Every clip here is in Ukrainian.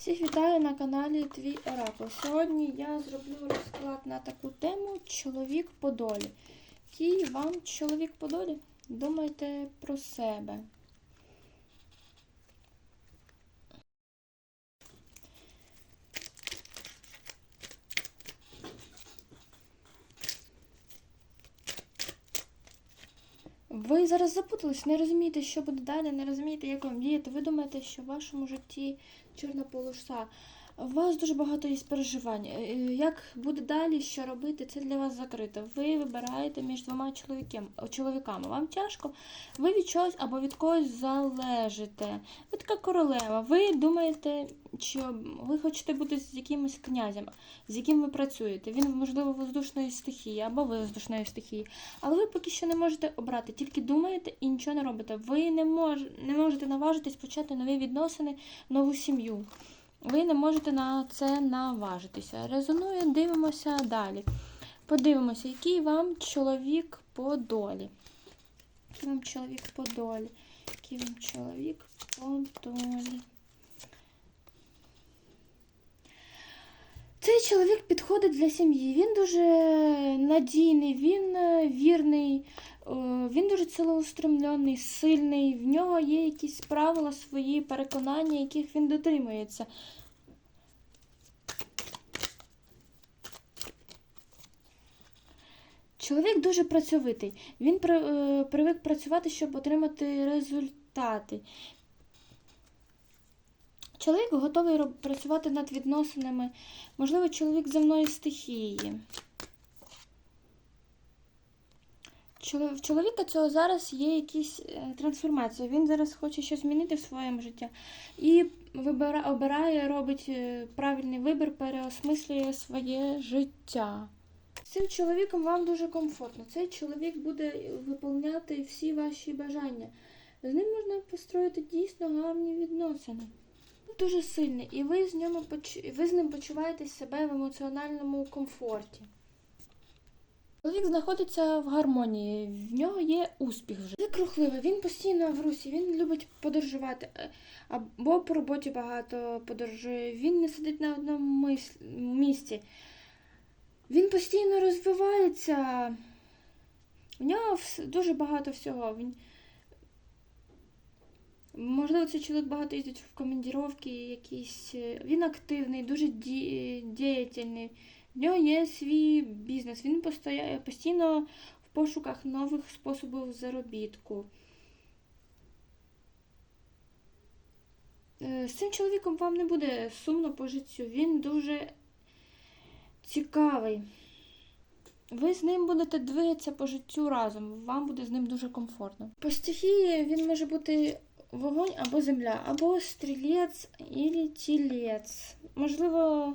Всіх вітаю на каналі Твій Оракул. Сьогодні я зроблю розклад на таку тему Чоловік по долі. Який вам чоловік по долі? Думайте про себе. Ви зараз запутались, не розумієте, що буде далі, не розумієте, як вам діяти. Ви думаєте, що в вашому житті чорна полоса. У вас дуже багато є переживань. Е, Як буде далі, що робити, це для вас закрито. Ви вибираєте між двома чоловікам, чоловіками. Вам тяжко, ви від чогось або від когось залежите. Ви така королева. Ви думаєте, що ви хочете бути з якимось князем, з яким ви працюєте. Він, можливо, воздушної стихії, або ви воздушної стихії. Але ви поки що не можете обрати, тільки думаєте і нічого не робите. Ви не, мож, не можете наважитись почати нові відносини, нову сім'ю. Ви не можете на це наважитися. Резонує, дивимося далі. Подивимося, який вам чоловік по долі. Який вам чоловік по долі? Який вам чоловік по долі? Цей чоловік підходить для сім'ї. Він дуже надійний, він е, вірний, він дуже цілеустремлений, сильний. В нього є якісь правила свої переконання, яких він дотримується. Чоловік дуже працьовитий. Він е, привик працювати, щоб отримати результати. Чоловік готовий працювати над відносинами. Можливо, чоловік земної стихії. В чоловіка цього зараз є якісь е, трансформації. Він зараз хоче щось змінити в своєму житті. І вибира, обирає, робить е, правильний вибір, переосмислює своє життя. Цим чоловіком вам дуже комфортно. Цей чоловік буде виповняти всі ваші бажання. З ним можна построїти дійсно гарні відносини. Він Дуже сильний, і ви з ним почуваєте себе в емоціональному комфорті. Чоловік знаходиться в гармонії, в нього є успіх вже. Він крухливий, він постійно в русі, він любить подорожувати, е, або по роботі багато подорожує, він не сидить на одному місці. Він постійно розвивається. У нього дуже багато всього. Він... Можливо, цей чоловік багато їздить в командіровки якісь. е, Він активний, дуже ді... діятельний. В нього є свій бізнес. Він постійно в пошуках нових способів заробітку. Е, З цим чоловіком вам не буде сумно по життю. Він дуже цікавий. Ви з ним будете двигатися по життю разом, вам буде з ним дуже комфортно. По стихії він може бути вогонь або земля, або стрілець і тілець. Можливо,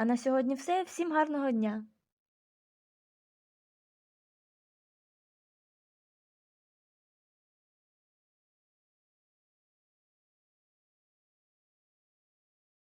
А на сьогодні все. Всім гарного дня!